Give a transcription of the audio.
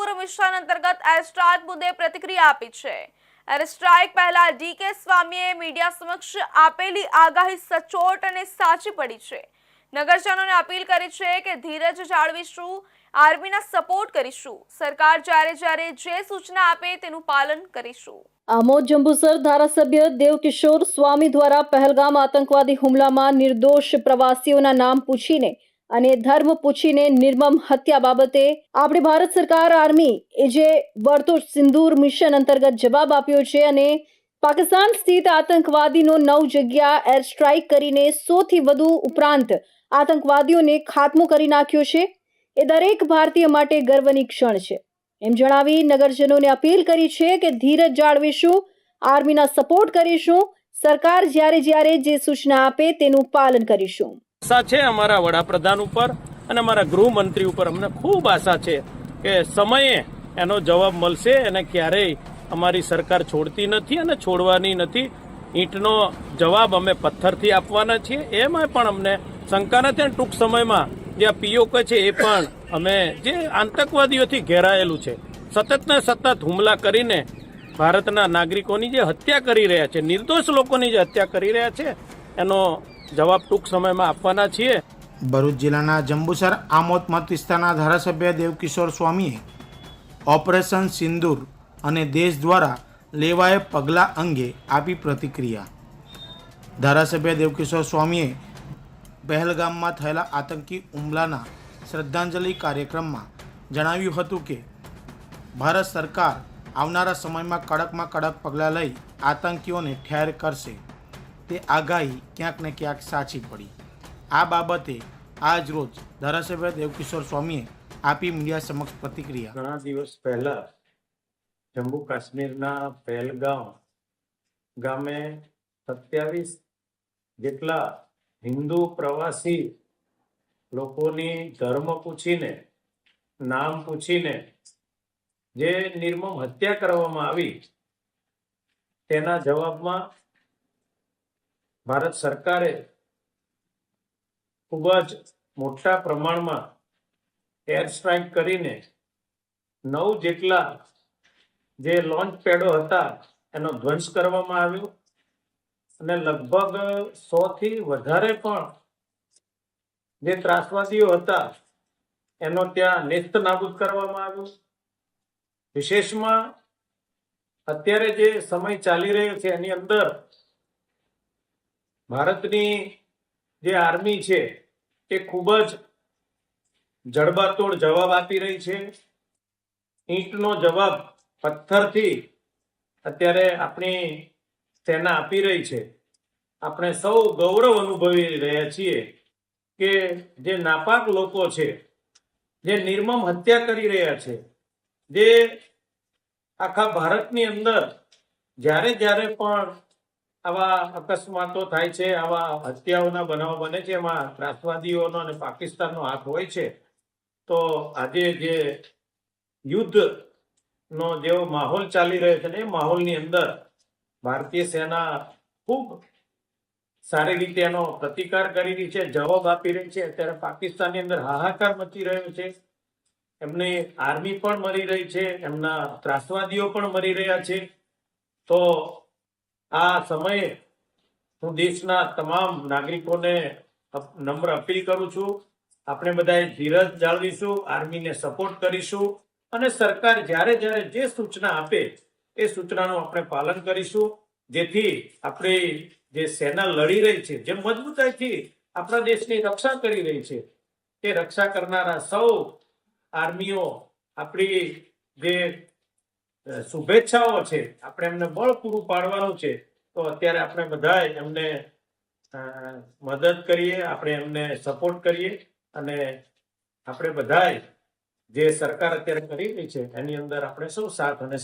સિંદૂર mission અંતર્ગત airstrike મુદ્દે પ્રતિક્રિયા આપી છે. એરસ્ટ્રાઇક પહેલા ડી કે સ્વામીએ મીડિયા સમક્ષ આપેલી આગાહી સચોટ અને સાચી પડી છે. નગરજનોને અપીલ કરી છે કે ધીરજ જાળવીશું, આર્મીના સપોર્ટ કરીશું. સરકાર જ્યારે જ્યારે જે સૂચના આપે તેનું પાલન કરીશું. આમોદ જંબુસર ધારાસભ્ય દેવકિશોર સ્વામી દ્વારા પહેલગામ આતંકવાદી હુમલામાં નિર્દોષ પ્રવાસીઓના નામ પૂછીને અને ધર્મ પૂછીને નિર્મમ હત્યા બાબતે આપણે ભારત સરકાર આર્મી એ જે વળતો સિંદૂર મિશન અંતર્ગત જવાબ આપ્યો છે અને પાકિસ્તાન સ્થિત આતંકવાદીનો નવ જગ્યા એર સ્ટ્રાઇક કરીને સોથી વધુ ઉપરાંત આતંકવાદીઓને ખાત્મો કરી નાખ્યો છે. એ દરેક ભારતીય માટે ગર્વની ક્ષણ છે. એમ જણાવી નગરજનોને અપીલ કરી છે કે ધીરજ જાળવીશું, આર્મીના સપોર્ટ કરીશું, સરકાર જ્યારે જ્યારે જે સૂચના આપે તેનું પાલન કરીશું. આશા છે અમારા વડાપ્રધાન ઉપર અને અમારા ગૃહમંત્રી ઉપર અમને ખૂબ આશા છે કે સમયે એનો જવાબ મળશે અને ક્યારેય અમારી સરકાર છોડતી નથી અને છોડવાની નથી. ઈંટનો જવાબ અમે પથ્થરથી આપવાના છીએ. એમાં પણ અમને શંકા નથી અને ટૂંક સમયમાં જે આ પીઓકે છે એ પણ અમે જે આતંકવાદીઓથી ઘેરાયેલું છે. સતત ને સતત હુમલા કરીને ભારતના નાગરિકોની જે હત્યા કરી રહ્યા છે, નિર્દોષ લોકોની જે હત્યા કરી રહ્યા છે, એનો જવાબ ટૂંક સમયમાં આપવાના છીએ. ભરૂચ જિલ્લાના જંબુસર આમોદ મત વિસ્તારના ધારાસભ્ય દેવકિશોર સ્વામીએ ઓપરેશન સિંદૂર અને દેશ દ્વારા લેવાયેલ પગલાં અંગે આપી પ્રતિક્રિયા. ધારાસભ્ય દેવકિશોર સ્વામીએ પહેલગામમાં થયેલા આતંકી હુમલાના શ્રદ્ધાંજલિ કાર્યક્રમમાં જણાવ્યું હતું કે, ભારત સરકાર આવનારા સમયમાં કડકમાં કડક પગલાં લઈ આતંકીઓને ઠેર કરશે. તે આગાહી ક્યાંક ને ક્યાંક સાચી પડી. આ બાબતે આજ રોજ ધારાસભ્ય દેવકિશોર સ્વામીએ આપી મીડિયા સમક્ષ પ્રતિક્રિયા. ઘણા દિવસ પહેલા જમ્મુ કાશ્મીરના પહેલગામ ગામે સત્યાવીસ જેટલા હિન્દુ પ્રવાસી લોકોની ધર્મ પૂછીને, નામ પૂછીને જે નિર્મમ હત્યા કરવામાં આવી, તેના જવાબમાં ભારત સરકારે ખૂબ જ મોટા પ્રમાણમાં એર સ્ટ્રાઇક કરીને નવ જેટલા જે લોન્ચ પેડો હતા, એનો ધ્વંસ કરવામાં આવ્યો અને લગભગ સો થી વધારે પણ જે ત્રાસવાદીઓ હતા, એનો ત્યાં નેસ્ત નાબૂદ કરવામાં આવ્યો. વિશેષમાં અત્યારે જે સમય ચાલી રહ્યો છે, એની અંદર ભારતની જે આર્મી છે, એ ખૂબ જ જડબાતોડ જવાબ આપી રહી છે. ઈંટનો જવાબ પથ્થરથી અત્યારે આપણી સેના આપી રહી છે. આપણે સૌ ગૌરવ અનુભવી રહ્યા છીએ કે જે નાપાક લોકો છે, જે નિર્મમ હત્યા કરી રહ્યા છે, જે આખા ભારતની અંદર જ્યારે જ્યારે પણ આવા અકસ્માતો થાય છે, આવા હત્યાઓના બનાવો બને છે, એમાં ત્રાસવાદીઓનો અને પાકિસ્તાનનો હાથ હોય છે. તો આજે જે યુદ્ધ નો જેવો માહોલ ચાલી રહ્યો છે ને, એ માહોલની અંદર ભારતીય સેના ખૂબ સારી રીતે એનો પ્રતિકાર કરી રહી છે, જવાબ આપી રહી છે. અત્યારે પાકિસ્તાનની અંદર હાહાકાર મચી રહ્યો છે. એમની આર્મી પણ મરી રહી છે, એમના ત્રાસવાદીઓ પણ મરી રહ્યા છે. તો આ સમયે હું દેશના તમામ નાગરિકોને નમ્ર અપીલ કરું છું. આપણે બધાએ ધીરજ જાળવીશું, આર્મીને સપોર્ટ કરીશું અને સરકાર જ્યારે જ્યારે જે સૂચના આપે એ સૂચનાનું આપણે પાલન કરીશું. જેથી આપણી જે સેના લડી રહી છે, જે મજબૂતાઈથી આપણા દેશની રક્ષા કરી રહી છે, તે રક્ષા કરનારા સૌ આર્મીઓ આપણી જે શુભેચ્છાઓ છે. આપણે એમને બળ પૂરું પાડવાનું છે. તો અત્યારે આપણે બધા એમને મદદ કરીએ, આપણે એમને સપોર્ટ કરીએ અને આપણે બધાય જે સરકાર અત્યારે કરી રહી છે, એની અંદર આપણે સૌ સાથ અને